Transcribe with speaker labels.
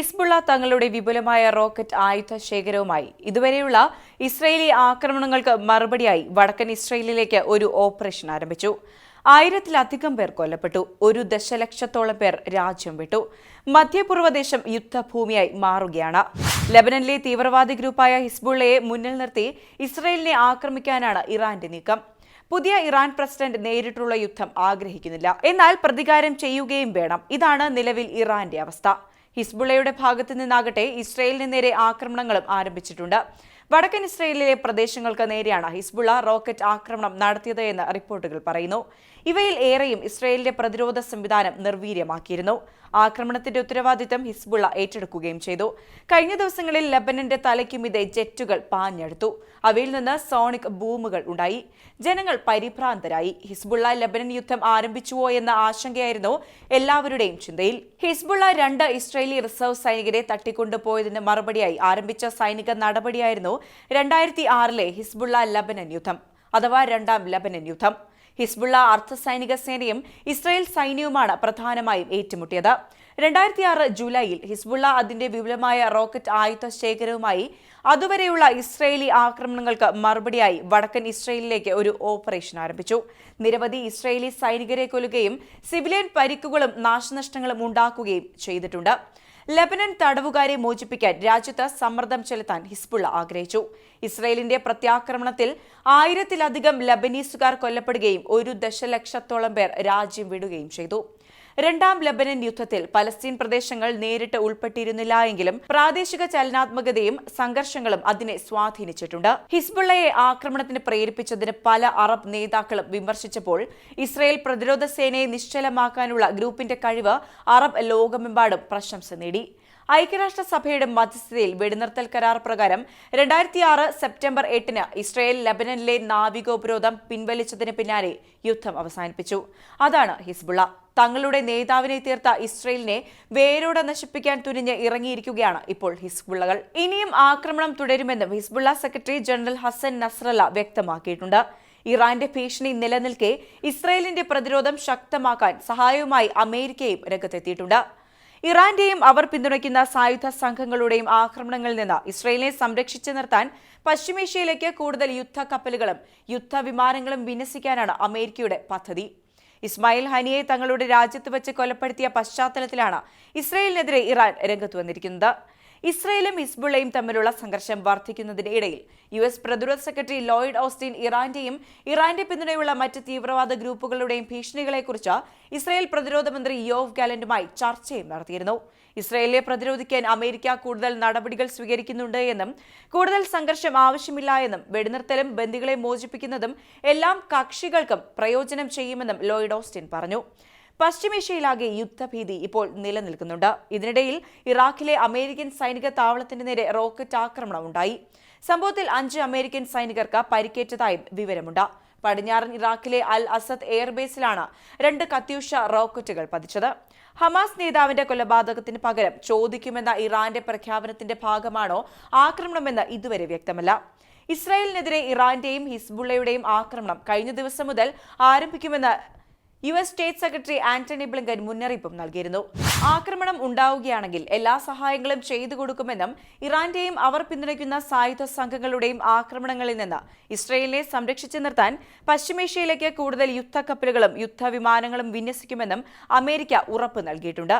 Speaker 1: Hezbollah തങ്ങളുടെ വിപുലമായ rocket ആയുധ ശേഖരവുമായി. ഇതുവരെയുള്ള ഇസ്രയേലി ആക്രമണങ്ങൾക്ക് മറുപടിയായി വടക്കൻ ഇസ്രയേലിലേക്ക് ഒരു ഓപ്പറേഷൻ ആരംഭിച്ചു. ആയിരത്തിലധികം പേർ കൊല്ലപ്പെട്ടു. ഒരു ദശലക്ഷത്തോളം പേർ രാജ്യം വിട്ടു. മധ്യപൂർവദേശം യുദ്ധഭൂമിയായി മാറുകയാണ്. ലബനനിലെ തീവ്രവാദി ഗ്രൂപ്പായ ഹിസ്ബുള്ളയെ മുന്നിൽ നിർത്തി ഇസ്രയേലിനെ ആക്രമിക്കാനാണ് ഇറാന്റെ നീക്കം. പുതിയ ഇറാൻ പ്രസിഡന്റ് നേരിട്ടുള്ള യുദ്ധം ആഗ്രഹിക്കുന്നില്ല. എന്നാൽ പ്രതികാരം ചെയ്യുകയും വേണം. ഇതാണ് നിലവിൽ ഇറാന്റെ അവസ്ഥ. ഹിസ്ബുള്ളയുടെ ഭാഗത്തു നിന്നാകട്ടെ ഇസ്രയേലിന് നേരെ ആക്രമണങ്ങളും ആരംഭിച്ചിട്ടുണ്ട്. വടക്കൻ ഇസ്രയേലിലെ പ്രദേശങ്ങൾക്ക് നേരെയാണ് ഹിസ്ബുള്ള റോക്കറ്റ് ആക്രമണം നടത്തിയത് എന്ന് റിപ്പോർട്ടുകൾ പറയുന്നു. ഇവയിൽ ഏറെയും ഇസ്രയേലിന്റെ പ്രതിരോധ സംവിധാനം നിർവീര്യമാക്കിയിരുന്നു. ആക്രമണത്തിന്റെ ഉത്തരവാദിത്തം ഹിസ്ബുള്ള ഏറ്റെടുക്കുകയും ചെയ്തു. കഴിഞ്ഞ ദിവസങ്ങളിൽ ലബനന്റെ തലയ്ക്കുമിതെ ജെറ്റുകൾ പാഞ്ഞെടുത്തു. അവയിൽ നിന്ന് സോണിക് ബൂമുകൾ ഉണ്ടായി. ജനങ്ങൾ പരിഭ്രാന്തരായി. ഹിസ്ബുള്ള ലബനൻ യുദ്ധം ആരംഭിച്ചുവോ എന്ന ആശങ്കയായിരുന്നു എല്ലാവരുടെയും ചിന്തയിൽ. ഹിസ്ബുള്ള രണ്ട് ഇസ്രയേലി റിസർവ് സൈനികരെ തട്ടിക്കൊണ്ടുപോയതിന് മറുപടിയായി ആരംഭിച്ച സൈനിക നടപടിയായിരുന്നു രണ്ടായിരത്തി ആറിലെ ഹിസ്ബുള്ള ലബനൻ യുദ്ധം അഥവാ രണ്ടാം ലബനൻ യുദ്ധം. ഹിസ്ബുള്ള അർദ്ധ സൈനിക സേനയും ഇസ്രായേൽ സൈന്യവുമാണ് പ്രധാനമായും ഏറ്റുമുട്ടിയത്. രണ്ടായിരത്തി ആറ് ജൂലൈയിൽ ഹിസ്ബുള്ള അതിന്റെ വിപുലമായ റോക്കറ്റ് ആയുധ ശേഖരവുമായി അതുവരെയുള്ള ഇസ്രയേലി ആക്രമണങ്ങൾക്ക് മറുപടിയായി വടക്കൻ ഇസ്രയേലിലേക്ക് ഒരു ഓപ്പറേഷൻ ആരംഭിച്ചു. നിരവധി ഇസ്രയേലി സൈനികരെ കൊല്ലുകയും സിവിലിയൻ പരിക്കുകളും നാശനഷ്ടങ്ങളും ഉണ്ടാക്കുകയും ചെയ്തിട്ടുണ്ട്. ലബനൻ തടവുകാരെ മോചിപ്പിക്കാൻ രാജ്യത്ത് സമ്മർദ്ദം ചെലുത്താൻ ഹിസ്ബുള്ള ആഗ്രഹിച്ചു. ഇസ്രയേലിന്റെ പ്രത്യാക്രമണത്തിൽ ആയിരത്തിലധികം ലബനീസുകാർ കൊല്ലപ്പെടുകയും ഒരു ദശലക്ഷത്തോളം പേർ രാജ്യം വിടുകയും ചെയ്തു. രണ്ടാം ലബനൻ യുദ്ധത്തിൽ പലസ്തീൻ പ്രദേശങ്ങൾ നേരിട്ട് ഉൾപ്പെട്ടിരുന്നില്ല എങ്കിലും പ്രാദേശിക ചലനാത്മകതയും സംഘർഷങ്ങളും അതിനെ സ്വാധീനിച്ചിട്ടുണ്ട്. ഹിസ്ബുള്ളയെ ആക്രമണത്തിന് പ്രേരിപ്പിച്ചതിന് പല അറബ് നേതാക്കളും വിമർശിച്ചപ്പോൾ ഇസ്രയേൽ പ്രതിരോധ സേനയെ നിശ്ചലമാക്കാനുള്ള ഗ്രൂപ്പിന്റെ കഴിവ് അറബ് ലോകമെമ്പാടും പ്രശംസ നേടി. ഐക്യരാഷ്ട്രസഭയുടെ മധ്യസ്ഥതയിൽ വെടിനിർത്തൽ കരാർ പ്രകാരം രണ്ടായിരത്തി ആറ് സെപ്റ്റംബർ എട്ടിന് ഇസ്രയേൽ ലബനനിലെ നാവികോപരോധം പിൻവലിച്ചതിന് പിന്നാലെ യുദ്ധം അവസാനിപ്പിച്ചു. അതാണ് ഹിസ്ബുള്ള. തങ്ങളുടെ നേതാവിനെ തീർത്ത ഇസ്രയേലിനെ വേരോടെ നശിപ്പിക്കാൻ തുനിഞ്ഞ് ഇറങ്ങിയിരിക്കുകയാണ് ഇപ്പോൾ ഹിസ്ബുള്ളകൾ. ഇനിയും ആക്രമണം തുടരുമെന്നും Hezbollah secretary general Hassan Nasrallah വ്യക്തമാക്കിയിട്ടുണ്ട്. ഇറാന്റെ ഭീഷണി നിലനിൽക്കെ ഇസ്രയേലിന്റെ പ്രതിരോധം ശക്തമാക്കാൻ സഹായവുമായി അമേരിക്കയും രംഗത്തെത്തിയിട്ടുണ്ട്. ഇറാന്റെയും അവർ പിന്തുണയ്ക്കുന്ന സായുധ സംഘങ്ങളുടെയും ആക്രമണങ്ങളിൽ നിന്ന് ഇസ്രയേലിനെ സംരക്ഷിച്ചു നിർത്താൻ പശ്ചിമേഷ്യയിലേക്ക് കൂടുതൽ യുദ്ധ കപ്പലുകളും യുദ്ധ വിമാനങ്ങളും വിന്യസിക്കാനാണ് അമേരിക്കയുടെ പദ്ധതി. ഇസ്മായിൽ ഹനിയെ തങ്ങളുടെ രാജ്യത്ത് വെച്ച് കൊലപ്പെടുത്തിയ പശ്ചാത്തലത്തിലാണ് ഇസ്രയേലിനെതിരെ ഇറാൻ രംഗത്ത് വന്നിരിക്കുന്നത്. ഇസ്രയേലും ഹിസ്ബുള്ളയും തമ്മിലുള്ള സംഘർഷം വർദ്ധിക്കുന്നതിനിടയിൽ യു എസ് പ്രതിരോധ സെക്രട്ടറി ലോയിഡ് ഓസ്റ്റിൻ ഇറാന്റെയും ഇറാന്റെ പിന്തുണയുള്ള മറ്റ് തീവ്രവാദ ഗ്രൂപ്പുകളുടെയും ഭീഷണികളെക്കുറിച്ച് ഇസ്രയേൽ പ്രതിരോധ മന്ത്രി യോവ് ഗാലന്റുമായി ചർച്ചയും നടത്തിയിരുന്നു. ഇസ്രയേലിനെ പ്രതിരോധിക്കാൻ അമേരിക്ക കൂടുതൽ നടപടികൾ സ്വീകരിക്കുന്നുണ്ട് എന്നും കൂടുതൽ സംഘർഷം ആവശ്യമില്ല എന്നും വെടിനിർത്തലും ബന്ദികളെ മോചിപ്പിക്കുന്നതും എല്ലാം കക്ഷികൾക്കും പ്രയോജനം ചെയ്യുമെന്നും ലോയിഡ് ഓസ്റ്റിൻ പറഞ്ഞു. പശ്ചിമേഷ്യയിലാകെ യുദ്ധഭീതി ഇപ്പോൾ നിലനിൽക്കുന്നുണ്ട്. ഇതിനിടയിൽ ഇറാഖിലെ അമേരിക്കൻ സൈനിക താവളത്തിന് നേരെ റോക്കറ്റ് ആക്രമണം ഉണ്ടായി സംഭവത്തിൽ അഞ്ച് അമേരിക്കൻ സൈനികർക്ക് പരിക്കേറ്റതായും വിവരമുണ്ട്. പടിഞ്ഞാറൻ ഇറാഖിലെ അൽ അസദ് എയർബേസിലാണ് രണ്ട് കത്യൂഷ റോക്കറ്റുകൾ പതിച്ചത്. ഹമാസ് നേതാവിന്റെ കൊലപാതകത്തിന് പകരം ചോദിക്കുമെന്ന ഇറാന്റെ പ്രഖ്യാപനത്തിന്റെ ഭാഗമാണോ ആക്രമണമെന്ന് ഇതുവരെ വ്യക്തമല്ല. ഇസ്രായേലിനെതിരെ ഇറാന്റെയും ഹിസ്ബുള്ളയുടെയും ആക്രമണം കഴിഞ്ഞ ദിവസം മുതൽ ആരംഭിക്കുമെന്ന് U S state secretary Antony Blinken മുന്നറിയിപ്പും നൽകിയിരുന്നു. ആക്രമണം ഉണ്ടാവുകയാണെങ്കിൽ എല്ലാ സഹായങ്ങളും ചെയ്തു കൊടുക്കുമെന്നും ഇറാന്റെയും അവർ പിന്തുണയ്ക്കുന്ന സായുധ സംഘങ്ങളുടെയും ആക്രമണങ്ങളിൽ നിന്ന് ഇസ്രയേലിനെ സംരക്ഷിച്ചു നിർത്താൻ പശ്ചിമേഷ്യയിലേക്ക് കൂടുതൽ യുദ്ധക്കപ്പലുകളും യുദ്ധവിമാനങ്ങളും വിന്യസിക്കുമെന്നും അമേരിക്ക ഉറപ്പ് നൽകിയിട്ടുണ്ട്.